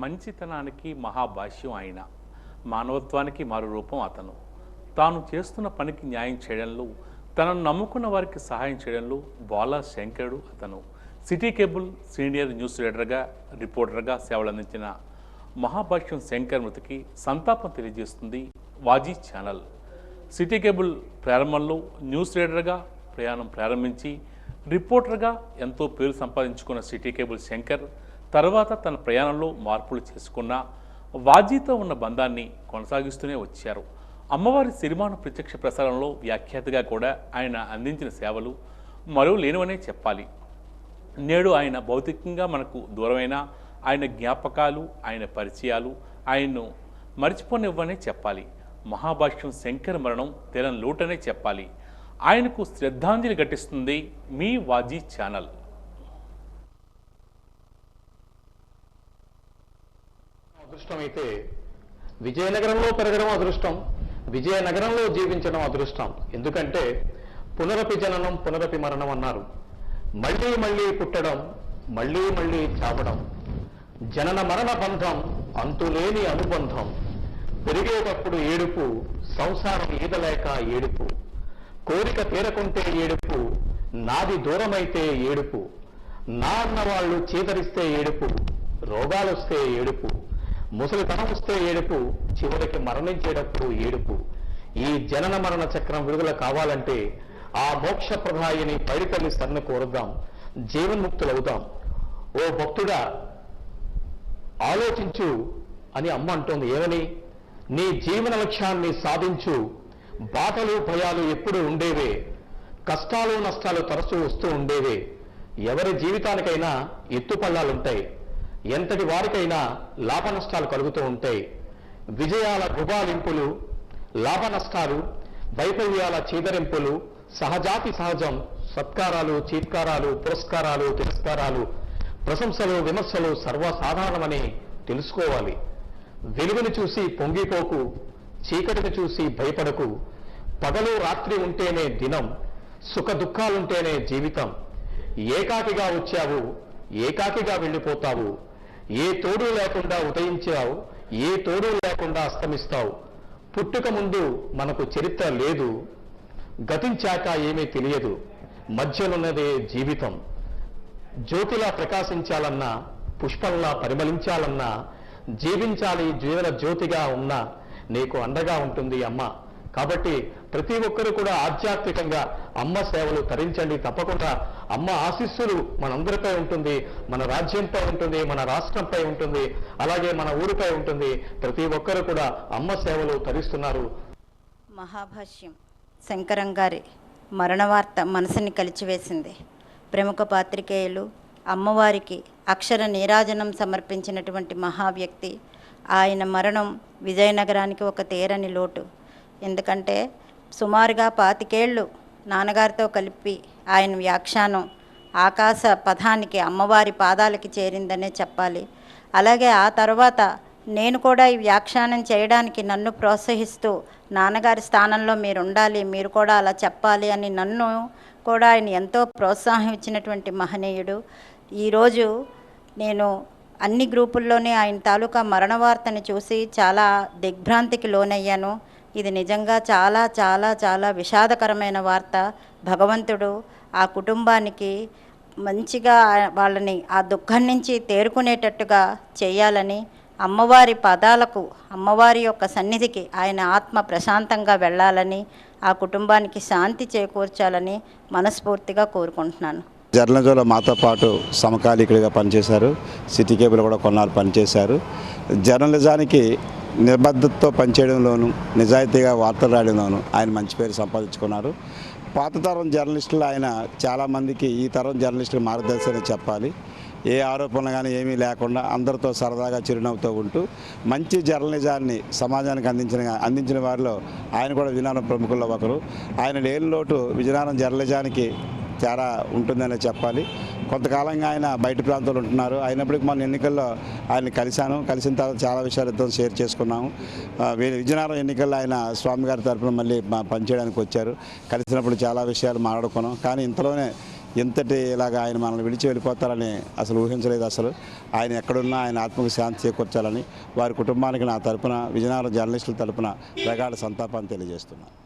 మంచితనానికి మహాభాష్యం ఆయన. మానవత్వానికి మరో రూపం అతను. తాను చేస్తున్న పనికి న్యాయం చేయడంలో తనను నమ్ముకున్న వారికి సహాయం చేయడంలో బాలా శంకరుడు అతను. సిటీ కేబుల్ సీనియర్ న్యూస్ రీడర్గా రిపోర్టర్గా సేవలందించిన మహాభాష్యం శంకర్ మృతికి సంతాపం తెలియజేస్తుంది వాజీ ఛానల్. సిటీ కేబుల్ ప్రారంభంలో న్యూస్ రీడర్గా ప్రయాణం ప్రారంభించి రిపోర్టర్గా ఎంతో పేరు సంపాదించుకున్న సిటీ కేబుల్ శంకర్ తర్వాత తన ప్రయాణంలో మార్పులు చేసుకున్న వాజీతో ఉన్న బంధాన్ని కొనసాగిస్తూనే వచ్చారు. అమ్మవారి సినిమాను ప్రత్యక్ష ప్రసారంలో వ్యాఖ్యాతగా కూడా ఆయన అందించిన సేవలు మరో లేనివనే చెప్పాలి. నేడు ఆయన భౌతికంగా మనకు దూరమైన ఆయన జ్ఞాపకాలు ఆయన పరిచయాలు ఆయన్ను మర్చిపోనివ్వనే చెప్పాలి. మహాభాష్యం శంకర మరణం తెలని లోటనే చెప్పాలి. ఆయనకు శ్రద్ధాంజలి ఘటిస్తుంది మీ వాజీ ఛానల్. అదృష్టం అయితే విజయనగరంలో పెరగడం అదృష్టం విజయనగరంలో జీవించడం అదృష్టం. ఎందుకంటే పునరపి జననం పునరపి మరణం అన్నారు. మళ్ళీ మళ్ళీ పుట్టడం మళ్ళీ మళ్ళీ చావడం. జనన మరణ బంధం అంతులేని అనుబంధం. పెరిగేటప్పుడు ఏడుపు సంసారం ఈదలేక ఏడుపు. కోరిక తీరకుంటే ఏడుపు నాది దూరమైతే ఏడుపు. నా అన్నవాళ్ళు చీదరిస్తే ఏడుపు రోగాలొస్తే ఏడుపు. ముసలితనం వస్తే ఏడుపు చివరికి మరణించేటప్పుడు ఏడుపు. ఈ జనన మరణ చక్రం విడుదల కావాలంటే ఆ మోక్ష ప్రధాయిని పైడితల్లి సరణ కోరుదాం జీవన్ముక్తులవుదాం. ఓ భక్తుడా ఆలోచించు అని అమ్మ అంటోంది. ఏమని? నీ జీవన లక్ష్యాన్ని సాధించు. బాధలు భయాలు ఎప్పుడు ఉండేవే. కష్టాలు నష్టాలు తరచూ వస్తూ ఉండేవే. ఎవరి జీవితానికైనా ఎత్తుపల్లాలుంటాయి. ఎంతటి వారికైనా లాభ నష్టాలు కలుగుతూ ఉంటాయి. విజయాల గుబాలింపులు లాభ నష్టాలు వైఫల్యాల చీదరింపులు సహజాతి సహజం సత్కారాలు చీత్కారాలు పురస్కారాలు తిరస్కారాలు ప్రశంసలు విమర్శలు సర్వసాధారణమని తెలుసుకోవాలి. వెలుగుని చూసి పొంగిపోకు చీకటిని చూసి భయపడకు. పగలు రాత్రి ఉంటేనే దినం సుఖ దుఃఖాలుంటేనే జీవితం. ఏకాకిగా వచ్చావు ఏకాకిగా వెళ్ళిపోతావు. ఏ తోడు లేకుండా ఉదయించావు ఏ తోడు లేకుండా అస్తమిస్తావు. పుట్టుక ముందు మనకు చరిత్ర లేదు గతించాక ఏమీ తెలియదు. మధ్యనున్నదే జీవితం. జ్యోతిలా ప్రకాశించాలన్నా పుష్పంలా పరిమళించాలన్నా జీవించాలి జీవన జ్యోతిగా ఉన్నా నీకు అండగా ఉంటుంది అమ్మ. కాబట్టి ప్రతి ఒక్కరూ కూడా ఆధ్యాత్మికంగా అమ్మ సేవలు తరించండి. తప్పకుండా అమ్మ ఆశీస్సులు మనందరిపై ఉంటుంది మన రాజ్యంపై ఉంటుంది మన రాష్ట్రంపై ఉంటుంది అలాగే మన ఊరిపై ఉంటుంది. ప్రతి ఒక్కరూ కూడా అమ్మ సేవలు తరిస్తున్నారు. మహాభాష్యం. శంకరం గారి మరణవార్త మనసుని కలిచివేసింది. ప్రముఖ పాత్రికేయులు అమ్మవారికి అక్షర నీరాజనం సమర్పించినటువంటి మహావ్యక్తి ఆయన మరణం విజయనగరానికి ఒక తేరని లోటు. ఎందుకంటే సుమారుగా పాతికేళ్ళు నాన్నగారితో కలిపి ఆయన వ్యాఖ్యానం ఆకాశ పథానికి అమ్మవారి పాదాలకి చేరిందనే చెప్పాలి. అలాగే ఆ తర్వాత నేను కూడా ఈ వ్యాఖ్యానం చేయడానికి నన్ను ప్రోత్సహిస్తూ నాన్నగారి స్థానంలో మీరు ఉండాలి మీరు కూడా అలా చెప్పాలి అని నన్ను కూడా ఆయన ఎంతో ప్రోత్సాహం ఇచ్చినటువంటి మహనీయుడు. ఈరోజు నేను అన్ని గ్రూపుల్లోనే ఆయన తాలూకా మరణ వార్తని చూసి చాలా దిగ్భ్రాంతికి లోనయ్యాను. ఇది నిజంగా చాలా చాలా చాలా విషాదకరమైన వార్త. భగవంతుడు ఆ కుటుంబానికి మంచిగా వాళ్ళని ఆ దుఃఖం నుంచి తేరుకునేటట్టుగా చేయాలని అమ్మవారి పదాలకు అమ్మవారి యొక్క సన్నిధికి ఆయన ఆత్మ ప్రశాంతంగా వెళ్ళాలని ఆ కుటుంబానికి శాంతి చేకూర్చాలని మనస్ఫూర్తిగా కోరుకుంటున్నాను. జర్నజోల మాతో పాటు సమకాలీకుడిగా పనిచేశారు. సిటీ కేబుల్ కూడా కొన్నాళ్ళు పనిచేశారు. జర్నలిజానికి నిబద్ధతతో పనిచేయడంలోనూ నిజాయితీగా వార్తలు రాయడంలోనూ ఆయన మంచి పేరు సంపాదించుకున్నారు. పాత తరం జర్నలిస్టులు ఆయన చాలామందికి ఈ తరం జర్నలిస్టులు మార్గదర్శనం చెప్పాలి. ఏ ఆరోపణలు కానీ ఏమీ లేకుండా అందరితో సరదాగా చిరునవ్వుతో ఉంటూ మంచి జర్నలిజాన్ని సమాజానికి అందించిన అందించిన వారిలో ఆయన కూడా విజయనగరం ప్రముఖుల్లో ఒకరు. ఆయన లేని లోటు విజయనగరం జర్నలిజానికి చాలా ఉంటుందనే చెప్పాలి. కొంతకాలంగా ఆయన బయట ప్రాంతాలు ఉంటున్నారు. అయినప్పటికీ మన ఎన్నికల్లో ఆయన కలిశాను. కలిసిన తర్వాత చాలా విషయాలతో షేర్ చేసుకున్నాము. విజయనగరం ఎన్నికల్లో ఆయన స్వామి గారి తరఫున మళ్ళీ మా పనిచేయడానికి వచ్చారు. కలిసినప్పుడు చాలా విషయాలు మాట్లాడుకున్నాం. కానీ ఇంతలోనే ఇంతటి ఇలాగా ఆయన మనల్ని విడిచి వెళ్ళిపోతారని అసలు ఊహించలేదు అసలు. ఆయన ఎక్కడున్నా ఆయన ఆత్మకు శాంతి చేకూర్చాలని వారి కుటుంబానికి నా తరపున విజయనగరం జర్నలిస్టుల తరపున ప్రగాఢ సంతాపాన్ని తెలియజేస్తున్నాను.